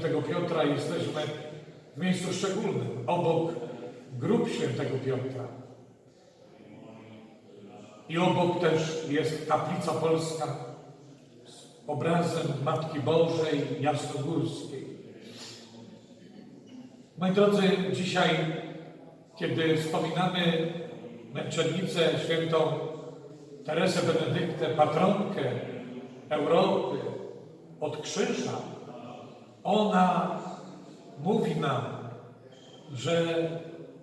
Świętego Piotra jesteśmy w miejscu szczególnym, obok grób Świętego Piotra. I obok też jest kaplica polska z obrazem Matki Bożej Jasnogórskiej. Moi drodzy, dzisiaj, kiedy wspominamy męczennicę świętą Teresę Benedyktę, patronkę Europy od krzyża, ona mówi nam, że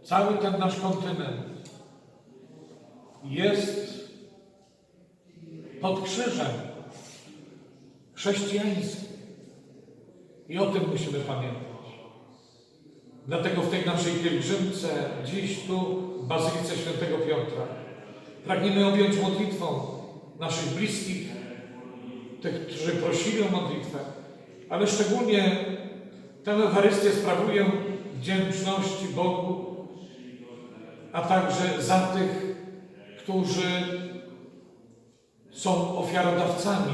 cały ten nasz kontynent jest pod krzyżem chrześcijańskim. I o tym musimy pamiętać. Dlatego w tej naszej pielgrzymce, dziś tu, w Bazylice Świętego Piotra, pragniemy objąć modlitwą naszych bliskich, tych, którzy prosili o modlitwę, ale szczególnie tę Eucharystię sprawuję wdzięczności Bogu, a także za tych, którzy są ofiarodawcami,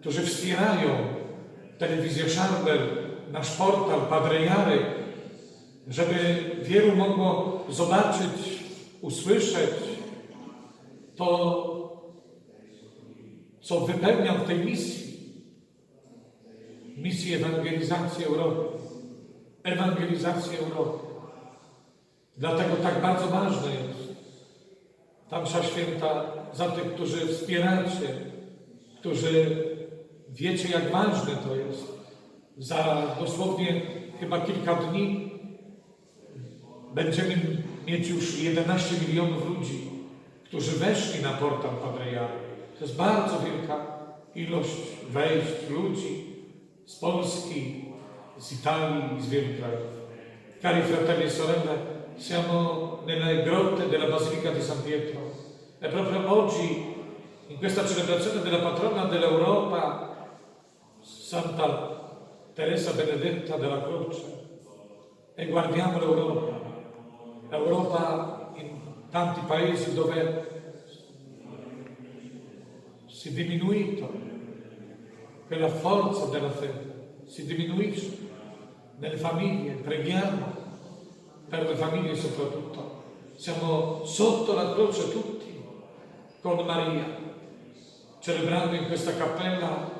którzy wspierają telewizję Szarbel, nasz portal Padre Jary, żeby wielu mogło zobaczyć, usłyszeć to, co wypełniam w tej misji. Misji ewangelizacji Europy. Ewangelizacji Europy. Dlatego tak bardzo ważne jest ta msza święta za tych, którzy wspieracie, którzy wiecie, jak ważne to jest. Za dosłownie chyba kilka dni będziemy mieć już 11 milionów ludzi, którzy weszli na portal Padre Jary. To jest bardzo wielka ilość wejść ludzi z Polski, z Italii, z. Cari fratelli e sorelle, siamo nelle grotte della Basilica di San Pietro e proprio oggi, in questa celebrazione della patrona dell'Europa, Santa Teresa Benedetta della Croce, e guardiamo l'Europa. L'Europa in tanti paesi dove si è diminuito quella forza della fede, si diminuisce nelle famiglie, preghiamo per le famiglie soprattutto. Siamo sotto la croce tutti con Maria, celebrando in questa cappella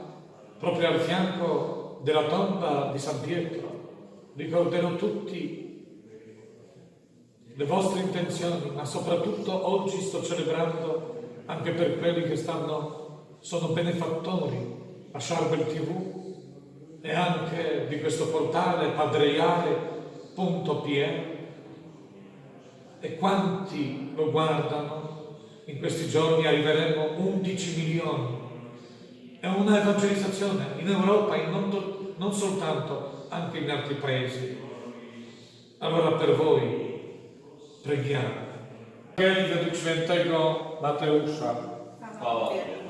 proprio al fianco della tomba di San Pietro. Ricorderò tutti le vostre intenzioni, ma soprattutto oggi sto celebrando anche per quelli che stanno, sono benefattori a Charbel TV e anche di questo portale padreiale.pm e quanti lo guardano? In questi giorni arriveremo 11 milioni. È una evangelizzazione in Europa e non, non soltanto anche in altri paesi. Allora per voi preghiamo. Ewangelii według świętego Mateusza Panie.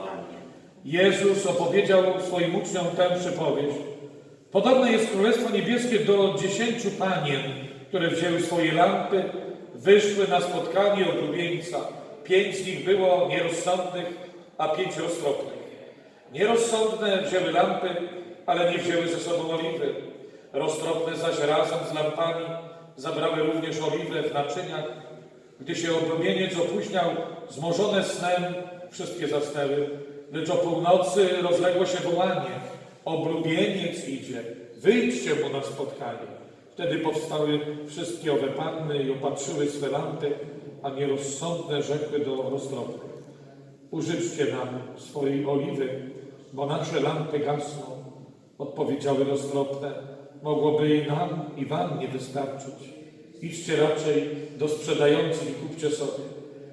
Jezus opowiedział swoim uczniom tę przypowieść. Podobne jest Królestwo Niebieskie do dziesięciu panien, które wzięły swoje lampy, wyszły na spotkanie oblubieńca. Pięć z nich było nierozsądnych, a pięć roztropnych. Nierozsądne wzięły lampy, ale nie wzięły ze sobą oliwy. Roztropne zaś razem z lampami zabrały również oliwę w naczyniach. Gdy się oblubieniec opóźniał, zmorzone snem, wszystkie zasnęły. Lecz o północy rozległo się wołanie. Oblubieniec idzie, wyjdźcie mu na spotkanie. Wtedy powstały wszystkie owe panny i opatrzyły swe lampy, a nierozsądne rzekły do roztropnych. Użyczcie nam swojej oliwy, bo nasze lampy gasną. Odpowiedziały roztropne, mogłoby i nam, i wam nie wystarczyć. Idźcie raczej do sprzedających i kupcie sobie.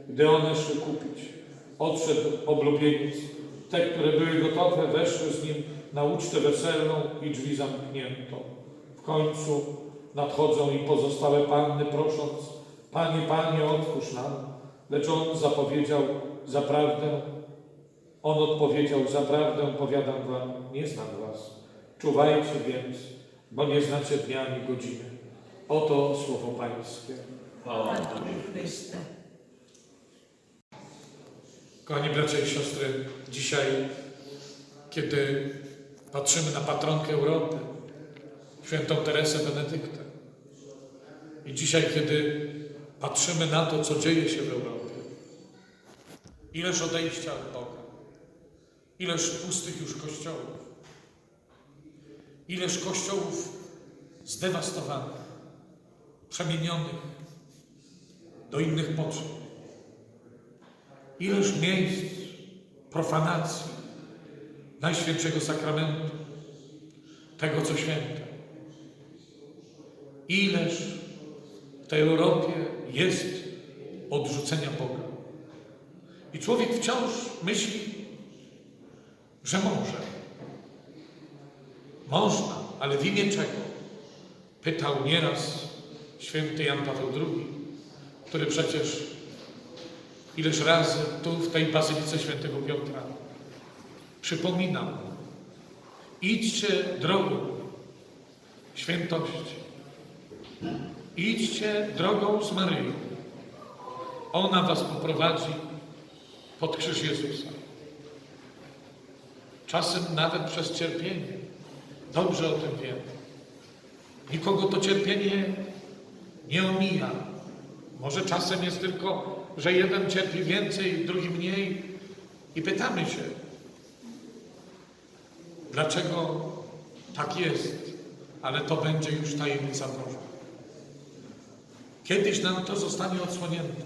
Gdy one szły kupić, odszedł oblubieniec. Te, które były gotowe, weszły z nim na ucztę weselną i drzwi zamknięto. W końcu nadchodzą i pozostałe panny, prosząc, Panie, Panie, otwórz nam. Lecz on zapowiedział, zaprawdę, on odpowiedział, zaprawdę powiadam wam, nie znam was. Czuwajcie więc, bo nie znacie dnia ani godziny. Oto słowo Pańskie. Panie. Chryste. Kochani bracia i siostry, dzisiaj kiedy patrzymy na patronkę Europy, świętą Teresę Benedyktę. I dzisiaj, kiedy patrzymy na to, co dzieje się w Europie, ileż odejścia od Boga, ileż pustych już kościołów, ileż kościołów zdewastowanych, przemienionych do innych potrzeb, ileż miejsc profanacji Najświętszego Sakramentu, tego co święte. Ileż w tej Europie jest odrzucenia Boga. I człowiek wciąż myśli, że może. Można, ale w imię czego? Pytał nieraz święty Jan Paweł II, który przecież ileż razy tu w tej Bazylice Świętego Piotra przypominał, idźcie drogą świętości, idźcie drogą z Maryją. Ona was poprowadzi pod krzyż Jezusa. Czasem nawet przez cierpienie. Dobrze o tym wiemy. Nikogo to cierpienie nie omija. Może czasem jest tylko, że jeden cierpi więcej, drugi mniej i pytamy się, dlaczego tak jest, ale to będzie już tajemnica Boża. Kiedyś nam to zostanie odsłonięte,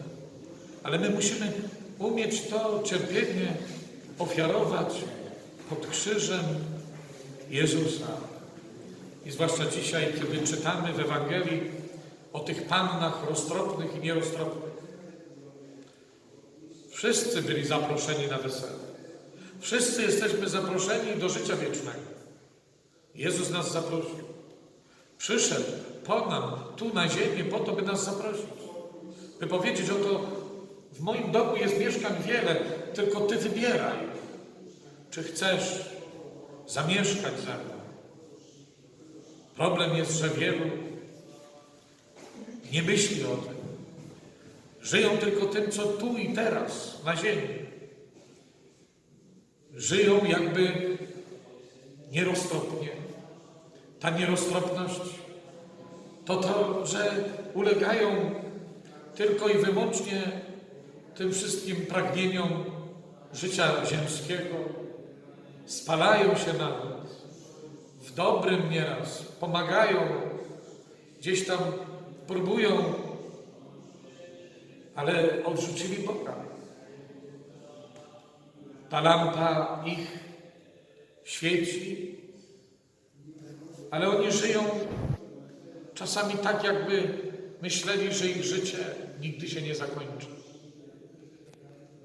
ale my musimy umieć to cierpienie ofiarować pod krzyżem Jezusa. I zwłaszcza dzisiaj, kiedy czytamy w Ewangelii o tych pannach roztropnych i nieroztropnych. Wszyscy byli zaproszeni na wesele. Wszyscy jesteśmy zaproszeni do życia wiecznego. Jezus nas zaprosił. Przyszedł po nam, tu na ziemię, po to, by nas zaprosić. By powiedzieć oto, w moim domu jest mieszkań wiele, tylko Ty wybieraj. Czy chcesz zamieszkać ze mną? Problem jest, że wielu nie myśli o tym. Żyją tylko tym, co tu i teraz, na ziemi. Żyją jakby nieroztropnie. Ta nieroztropność to to, że ulegają tylko i wyłącznie tym wszystkim pragnieniom życia ziemskiego, spalają się nawet, w dobrym nieraz, pomagają, gdzieś tam próbują, ale odrzucili Boga. Ta lampa ich świeci, ale oni żyją czasami tak, jakby myśleli, że ich życie nigdy się nie zakończy.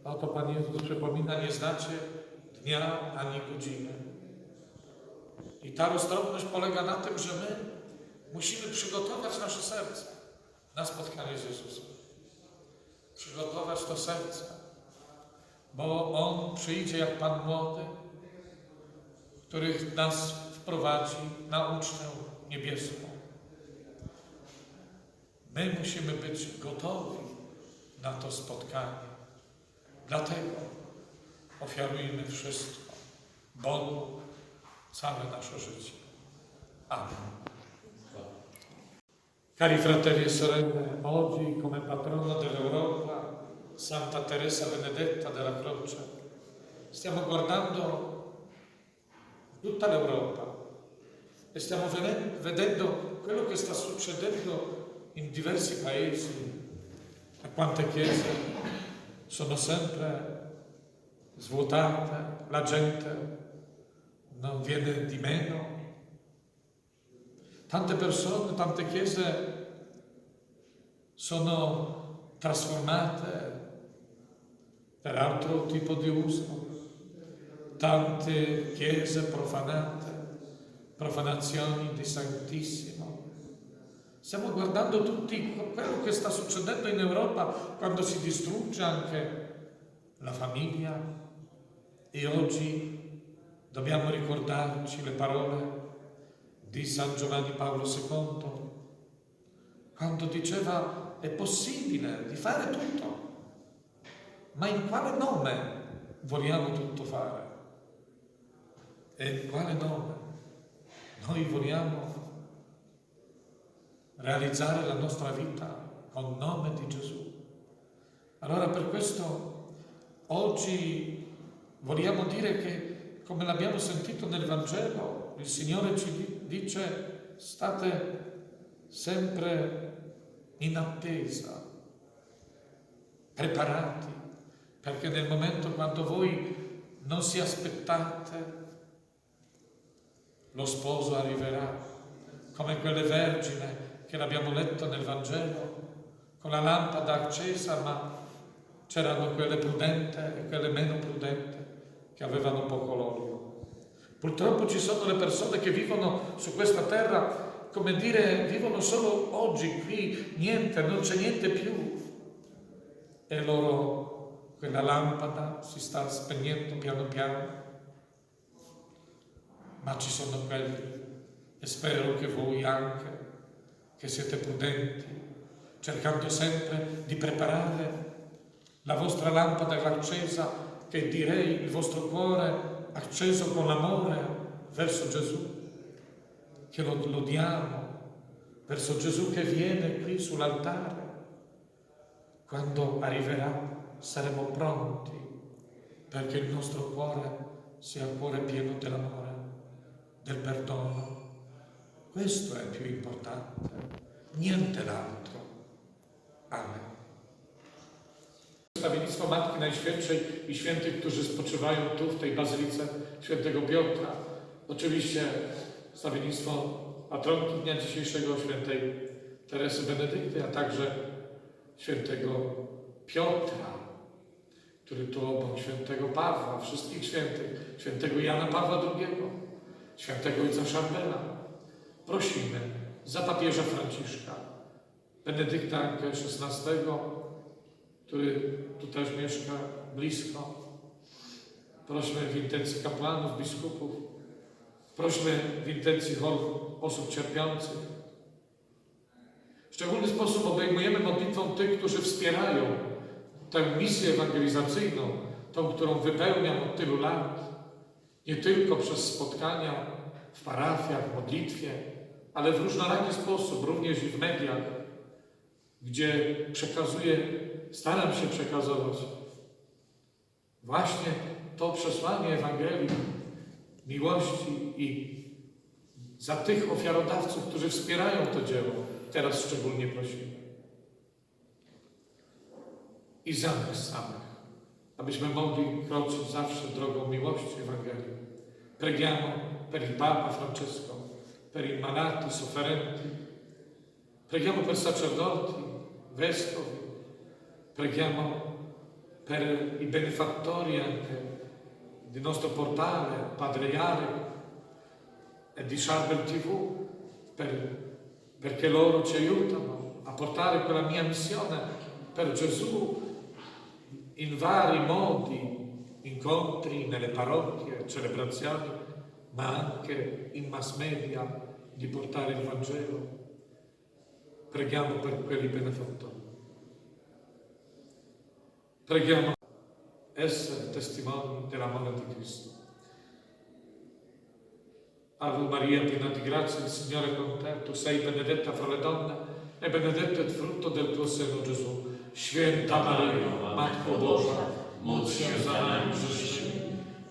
A Oto Pan Jezus przypomina, nie znacie dnia ani godziny. I ta roztropność polega na tym, że my musimy przygotować nasze serce na spotkanie z Jezusem. Przygotować to serce, bo On przyjdzie jak Pan młody, który nas wprowadzi na ucztę niebieską. My musimy być gotowi na to spotkanie. Dlatego ofiarujmy wszystko Bogu, całe nasze życie. Amen. Cari fratelli e sorelle, oggi come patrona dell'Europa, Santa Teresa Benedetta della Croce, stiamo guardando tutta l'Europa e stiamo vede- vedendo quello che sta succedendo in diversi paesi, a quante chiese sono sempre svuotate, la gente non viene di meno. Tante persone, tante chiese sono trasformate per altro tipo di uso. Tante chiese profanate, profanazioni di Santissimo. Stiamo guardando tutti quello che sta succedendo in Europa quando si distrugge anche la famiglia e oggi dobbiamo ricordarci le parole di San Giovanni Paolo II quando diceva è possibile di fare tutto, ma in quale nome vogliamo tutto fare? E in quale nome noi vogliamo realizzare la nostra vita col nome di Gesù. Allora per questo oggi vogliamo dire che, come l'abbiamo sentito nel Vangelo, il Signore ci di- dice state sempre in attesa, preparati, perché nel momento quando voi non si aspettate, lo sposo arriverà, come quelle vergine che l'abbiamo letto nel Vangelo, con la lampada accesa, ma c'erano quelle prudenti e quelle meno prudenti che avevano poco olio. Purtroppo ci sono le persone che vivono su questa terra, come dire, vivono solo oggi, qui, niente, non c'è niente più. E loro, quella lampada si sta spegnendo piano piano. Ma ci sono quelli, e spero che voi anche, che siete prudenti, cercando sempre di preparare la vostra lampada accesa, che direi il vostro cuore acceso con l'amore verso Gesù, che lo lodiamo, verso Gesù che viene qui sull'altare. Quando arriverà saremo pronti perché il nostro cuore sia un cuore pieno dell'amore, del perdono. Questo è più importante, niente l'altro. Amen. Stawiennictwo Matki Najświętszej i świętych, którzy spoczywają tu w tej Bazylice Świętego Piotra. Oczywiście stawiennictwo patronki dnia dzisiejszego świętej Teresy Benedykty, a także świętego Piotra, który tu obok świętego Pawła, wszystkich świętych, świętego Jana Pawła II, świętego ojca Szarbela. Prosimy za papieża Franciszka, Benedykta XVI, który tu też mieszka blisko. Prośmy w intencji kapłanów, biskupów. Prośmy w intencji chorób osób cierpiących. W szczególny sposób obejmujemy modlitwą tych, którzy wspierają tę misję ewangelizacyjną, tą, którą wypełniam od tylu lat. Nie tylko przez spotkania w parafiach, modlitwie, ale w różnoraki sposób, również i w mediach, gdzie przekazuję staram się przekazywać właśnie to przesłanie Ewangelii miłości i za tych ofiarodawców, którzy wspierają to dzieło, teraz szczególnie prosimy. I za nas samych, abyśmy mogli kroczyć zawsze drogą miłości Ewangelii. Preghiamo per il Papa Francesco, per i malati, sofferenti. Preghiamo per sacerdoti, vescovi, Preghiamo per i benefattori anche del nostro portale, Padre Iare e di Charbel TV, per- perché loro ci aiutano a portare quella mia missione per Gesù in vari modi, incontri nelle parrocchie, celebrazioni, ma anche in mass media di portare il Vangelo. Preghiamo per quelli benefattori. Preghiamo essere testimoni dell'amore di Cristo. Ave Maria, piena di grazia, il Signore è con te, tu sei benedetta fra le donne e benedetto è il frutto del tuo seno, Gesù. Święta Maryjo, Matko Boża, módl się za nami grzesznymi,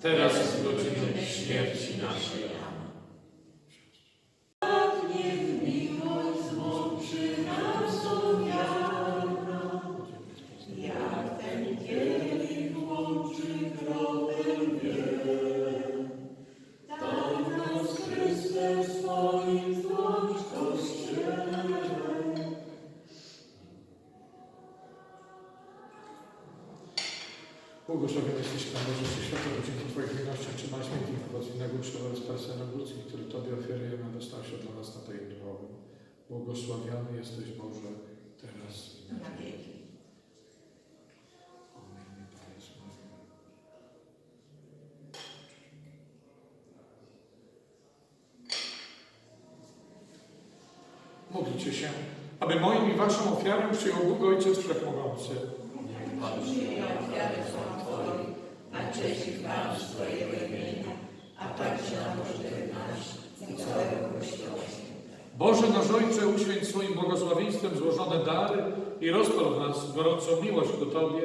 teraz w godzinę śmierci. Błogosławiony jesteś Pan Boże, Wszechświatowy, dzięki Twojej miłości otrzymaliśmy winę wobec innego uczciwego oraz personelu ludzkich, który Tobie ofiarujemy, aby stał się dla nas napojem duchowym. Błogosławiony jesteś Boże, teraz i na Na wieki. Módlcie się, aby moją i Waszą ofiarę przyjął Bóg Ojciec Wszechmogący imienia, a także Boże nasz Ojcze, uświęć swoim błogosławieństwem złożone dary i rozpal w nas gorącą miłość ku Tobie,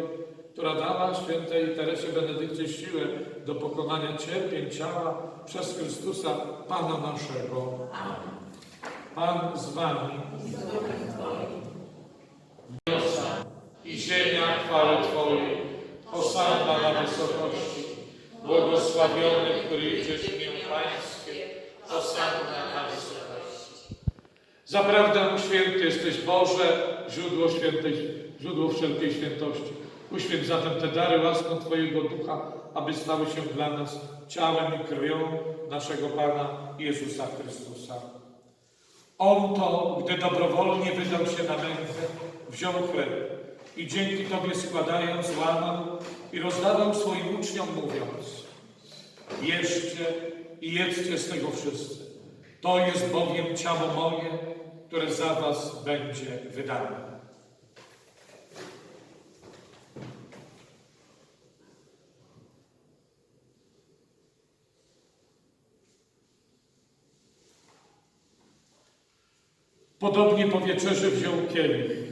która dała świętej Teresie Benedykcie siłę do pokonania cierpień ciała przez Chrystusa Pana naszego. Amen. Pan z Wami. I z Duchem Twoim. Chwały Twojej, Hosanna na wysokości, błogosławiony, który idziesz w imię Pańskie, Hosanna na wysokości. Zaprawdę święty jesteś Boże, źródło świętej, źródło wszelkiej świętości. Uświęć zatem te dary łaską Twojego Ducha, aby stały się dla nas ciałem i krwią naszego Pana Jezusa Chrystusa. On to, gdy dobrowolnie wydał się na mękę, wziął chleb i dzięki Tobie składając łamał i rozdawał swoim uczniom mówiąc Bierzcie i jedzcie z tego wszyscy. To jest bowiem ciało moje, które za Was będzie wydane. Podobnie po wieczerzy wziął kielich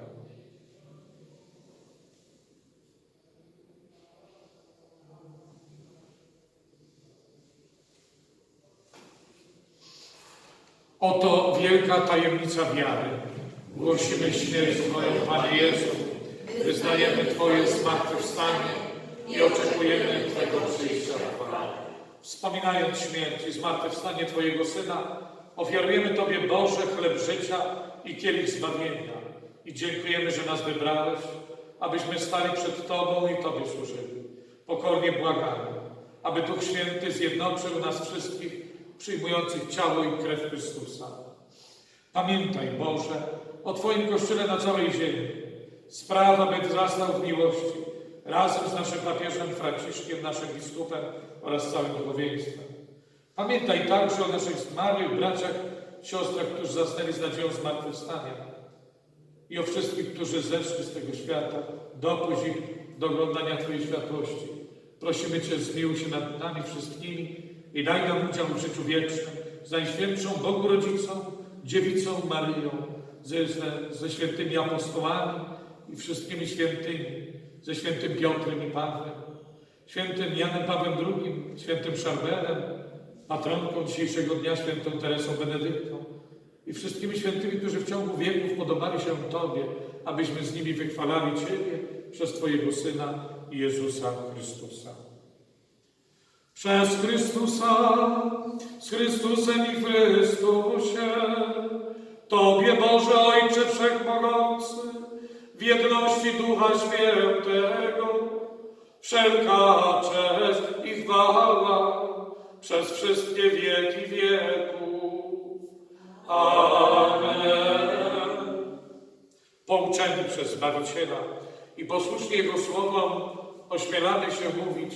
Oto wielka tajemnica wiary. Głosimy śmierć Twoją, Panie Jezu. Wyznajemy Twoje zmartwychwstanie i oczekujemy Twojego przyjścia w chwale. Wspominając śmierć i zmartwychwstanie Twojego Syna, ofiarujemy Tobie Boże chleb życia i kielich zbawienia. I dziękujemy, że nas wybrałeś, abyśmy stali przed Tobą i Tobie służyli. Pokornie błagamy, aby Duch Święty zjednoczył nas wszystkich przyjmujących ciało i krew Chrystusa. Pamiętaj, Boże, o Twoim Kościele na całej ziemi. Spraw, aby wzrastał w miłości, razem z naszym papieżem Franciszkiem, naszym biskupem oraz całym duchowieństwem. Pamiętaj także o naszych zmarłych braciach, siostrach, którzy zasnęli z nadzieją zmartwychwstania i o wszystkich, którzy zeszli z tego świata. Dopuść ich do oglądania Twojej światłości. Prosimy Cię, zmiłuj się nad nami wszystkimi i daj nam udział w życiu wiecznym z Najświętszą Bogu Rodzicą, Dziewicą Maryją, ze, ze, ze świętymi apostołami i wszystkimi świętymi, ze świętym Piotrem i Pawłem, świętym Janem Pawłem II, świętym Szarberem, patronką dzisiejszego dnia, świętą Teresą Benedyktą i wszystkimi świętymi, którzy w ciągu wieków podobali się Tobie, abyśmy z nimi wychwalali Ciebie przez Twojego Syna Jezusa Chrystusa. Przez Chrystusa, z Chrystusem i Chrystusie, Tobie Boże Ojcze Wszechmogący, w jedności Ducha Świętego, wszelka cześć i chwała przez wszystkie wieki wieków. Amen. Pouczeni przez Zbawiciela i posłuszni Jego słowom, ośmielamy się mówić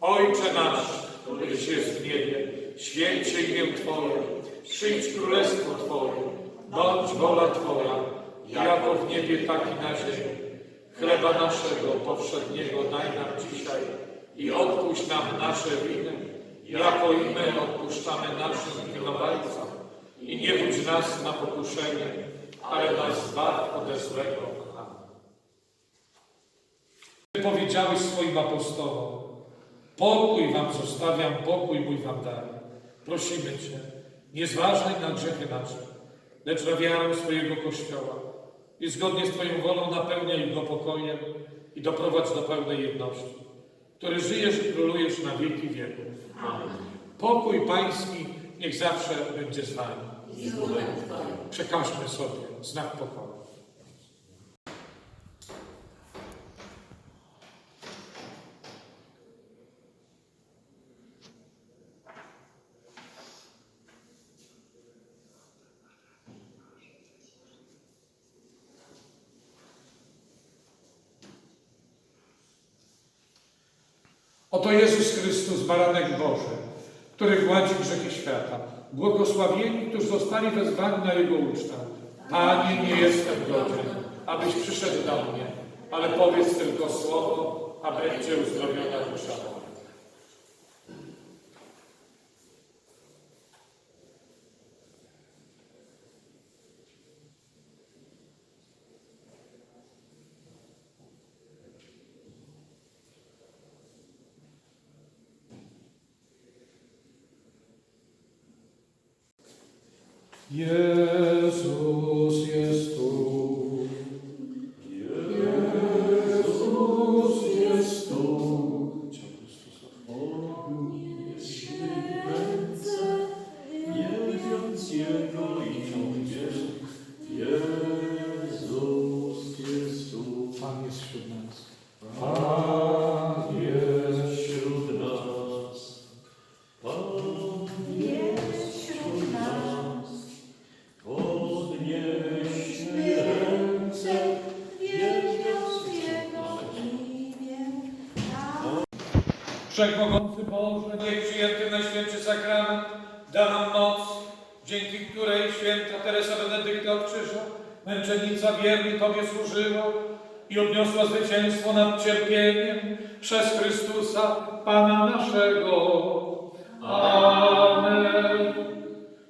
Ojcze nasz, któryś jest w niebie, święć się imię Twoje, przyjdź królestwo Twoje, bądź wola Twoja, jako w niebie, tak i na ziemi. Chleba naszego powszedniego daj nam dzisiaj i odpuść nam nasze winy, jako i my odpuszczamy naszym winowajcom. I nie budź nas na pokuszenie, ale nas zbaw ode złego. Powiedziałeś swoim apostołom, pokój wam zostawiam, pokój mój wam daję. Prosimy Cię, nie zważaj na grzechy nasze, lecz na wiarę swojego Kościoła i zgodnie z Twoją wolą napełniaj go pokojem i doprowadź do pełnej jedności, który żyjesz i królujesz na wieki wieków. Pokój Pański niech zawsze będzie z Wami. Przekażmy sobie znak pokoju. Oto Jezus Chrystus, baranek Boży, który gładzi grzechy świata. Błogosławieni, którzy zostali wezwani na Jego ucztę. Panie, nie jestem godzien, abyś przyszedł do mnie, ale powiedz tylko słowo, a będzie uzdrowiona dusza Yeah. Wszechmogący Boże, niech przyjęty Najświętszy Sakrament da nam moc, dzięki której święta Teresa Benedykta od Krzyża, męczennica wiernie Tobie służyła i odniosła zwycięstwo nad cierpieniem przez Chrystusa, Pana naszego. Amen.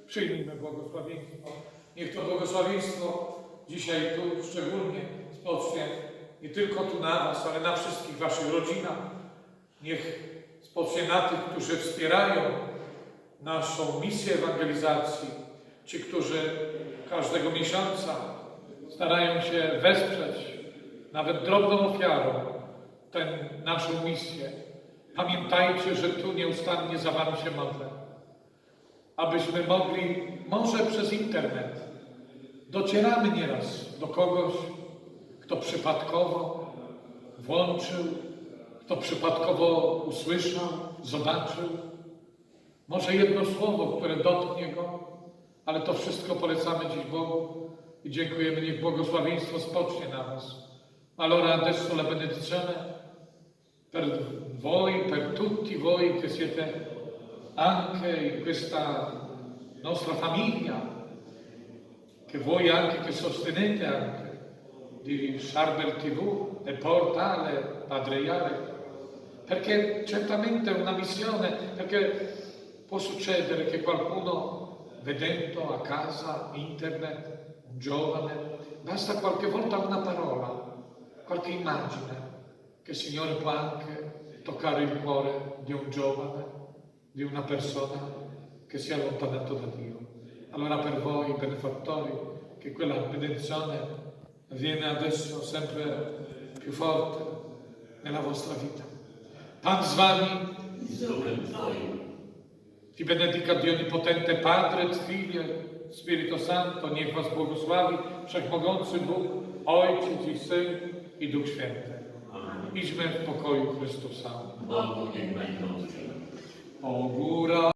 Przyjmijmy błogosławieństwo. Niech to błogosławieństwo dzisiaj tu szczególnie spocznie nie tylko tu na Was, ale na wszystkich Waszych rodzinach. Niech spocznie na tych, którzy wspierają naszą misję ewangelizacji, ci, którzy każdego miesiąca starają się wesprzeć nawet drobną ofiarą tę naszą misję. Pamiętajcie, że tu nieustannie za Wami się modlę, abyśmy mogli, może przez internet, docieramy nieraz do kogoś, kto przypadkowo włączył, kto przypadkowo usłyszał, zobaczył. Może jedno słowo, które dotknie go, ale to wszystko polecamy dziś Bogu i dziękujemy. Niech błogosławieństwo spocznie na Was. Allora adesso la benedizione per voi, per tutti voi che siete anche in questa nostra famiglia, che voi anche che sostenete anche di Charbel TV e portale Padre Iare, perché certamente una missione, perché può succedere che qualcuno vedendo a casa internet, un giovane, basta qualche volta una parola, qualche immagine, che il Signore può anche toccare il cuore di un giovane, di una persona che si è allontanato da Dio. Allora per voi, benefattori, che quella benedizione avviene adesso sempre più forte nella vostra vita. Pan z wami, z duchem Twoim. ti benedica Dio Onnipotente, Padre, Figlio, Spirito Santo, niech was błogosławi Wszechmogący Bóg, Ojciec i Syn i Duch Święty. Idźmy w pokoju Chrystusa. Bogu niech będą O góra